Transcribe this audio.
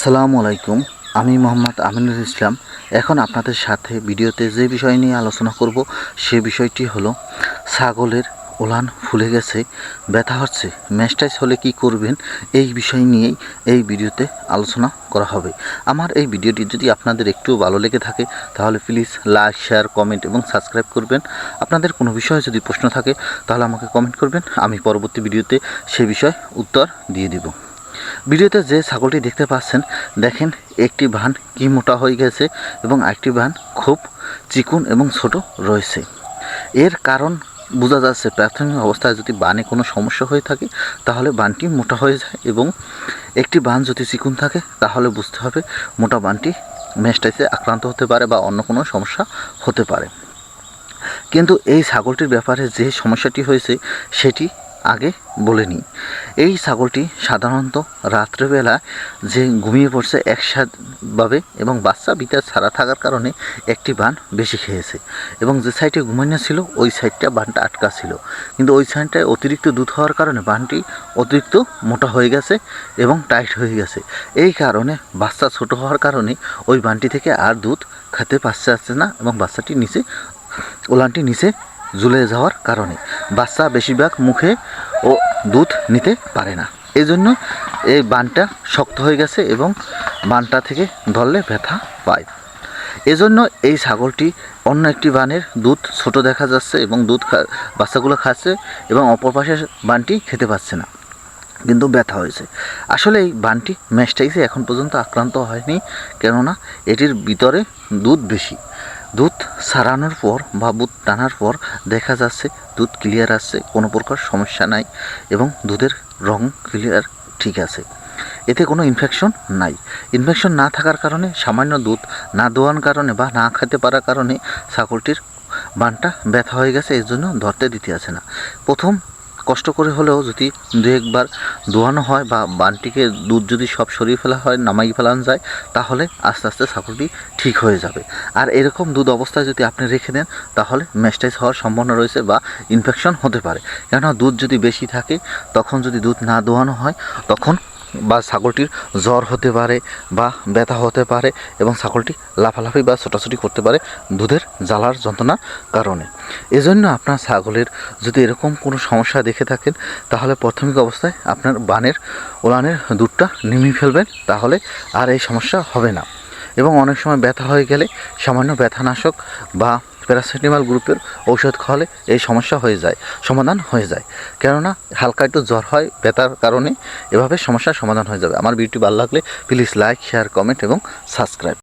আসসালামু আলাইকুম, আমি মোহাম্মদ আমিনুল ইসলাম। এখন আপনাদের সাথে ভিডিওতে যে বিষয় নিয়ে আলোচনা করব, সে বিষয়টি হলো, ছাগলের ওলান ফুলে গেছে, ব্যথা হচ্ছে ম্যাস্টাইজ হলে কি করবেন, এই বিষয় নিয়েই এই ভিডিওতে আলোচনা করা হবে। আমার এই ভিডিওটি যদি আপনাদের একটু ভালো লেগে থাকে, তাহলে প্লিজ লাইক শেয়ার কমেন্ট এবং সাবস্ক্রাইব করবেন। আপনাদের কোনো বিষয়ে যদি প্রশ্ন থাকে, তাহলে আমাকে কমেন্ট করবেন, আমি পরবর্তী ভিডিওতে সে বিষয়ে উত্তর দিয়ে দিব। ভিডিওতে যে ছাগলটি দেখতে পাচ্ছেন, দেখেন একটি বান কি মোটা হয়ে গেছে এবং একটি বান খুব চিকুন এবং ছোট রয়েছে। এর কারণ বোঝা যাচ্ছে, প্রাথমিক অবস্থায় যদি বানে কোনো সমস্যা হয়ে থাকে, তাহলে বানটি মোটা হয়ে যায় এবং একটি বান যদি চিকুন থাকে, তাহলে বুঝতে হবে মোটা বানটি মেস্টাইসে আক্রান্ত হতে পারে বা অন্য কোনো সমস্যা হতে পারে। কিন্তু এই ছাগলটির ব্যাপারে যে সমস্যাটি হয়েছে, সেটি আগে বলে নিই। এই ছাগলটি সাধারণত রাত্রেবেলা যে ঘুমিয়ে পড়ছে একসাথভাবে এবং বাচ্চা বিতার ছাড়া থাকার কারণে একটি বান বেশি খেয়েছে এবং যে সাইডে ঘুমানো ছিল, ওই সাইডটা বানটা আটকা ছিল। কিন্তু ওই সাইডটায় অতিরিক্ত দুধ হওয়ার কারণে বানটি অতিরিক্ত মোটা হয়ে গেছে এবং টাইট হয়ে গেছে। এই কারণে বাচ্চা ছোট হওয়ার কারণে ওই বানটি থেকে আর দুধ খেতে পারছে আসছে না এবং বাচ্চাটি নিচে, ওলানটি নিচে ঝুলে যাওয়ার কারণে। বাচ্চা বেশিরভাগ মুখে ও দুধ নিতে পারে না। এই জন্য এই বানটা শক্ত হয়ে গেছে এবং বানটা থেকে ধরলে ব্যথা পায়। এজন্য এই ছাগলটি অন্য একটি বানের দুধ ছোট দেখা যাচ্ছে এবং দুধ বাচ্চাগুলো খাচ্ছে এবং অপর পাশে বানটি খেতে পাচ্ছে না, কিন্তু ব্যথা হয়েছে। আসলে এই বানটি ম্যাস্টাইসে এখন পর্যন্ত আক্রান্ত হয়নি, কেননা এটির ভিতরে দুধ বেশি। দুধ সারানোর পর বা দুধ টানার পর দেখা যাচ্ছে দুধ ক্লিয়ার আসছে কোনো প্রকার সমস্যা নাই এবং দুধের রং ক্লিয়ার ঠিক আছে। এতে কোনো ইনফেকশন নাই। ইনফেকশন না থাকার কারণে, সামান্য দুধ না দোয়ার কারণে বা না খেতে পারার কারণে ছাগলটির বানটা ব্যথা হয়ে গেছে, এর জন্য ধরতে দিতে আছে না। প্রথম কষ্ট করে হলেও যদি দু একবার দোয়ানো হয় বা বানটিকে দুধ যদি সব সরিয়ে ফেলা হয়, নামাই ফেলানো যায়, তাহলে আস্তে আস্তে ছাগলটি ঠিক হয়ে যাবে। আর এরকম দুধ অবস্থায় যদি আপনি রেখে দেন, তাহলে ম্যাস্টাইজ হওয়ার সম্ভাবনা রয়েছে বা ইনফেকশন হতে পারে। কেননা দুধ যদি বেশি থাকে, তখন যদি দুধ না দোয়ানো হয়, তখন বা ছাগলটির জ্বর হতে পারে বা ব্যথা হতে পারে এবং ছাগলটি লাফালাফি বা ছোটাছুটি করতে পারে দুধের জ্বালার যন্ত্রণার কারণে। এজন্য আপনার ছাগলের যদি এরকম কোনো সমস্যা দেখে থাকেন, তাহলে প্রাথমিক অবস্থায় আপনার বানের ওলানের দুধটা নিমিয়ে ফেলবেন, তাহলে আর এই সমস্যা হবে না। এবং অনেক সময় ব্যথা হয়ে গেলে সামান্য ব্যথানাশক বা প্যারাসিটামল গ্রুপের ঔষধ খাওয়ালে এই সমস্যা হয়ে যায়, সমাধান হয়ে যায়। কেননা হালকা একটু জ্বর হয় ব্যথার কারণে, এভাবে সমস্যার সমাধান হয়ে যাবে। আমার ভিডিওটি ভালো লাগলে প্লিজ লাইক শেয়ার কমেন্ট এবং সাবস্ক্রাইব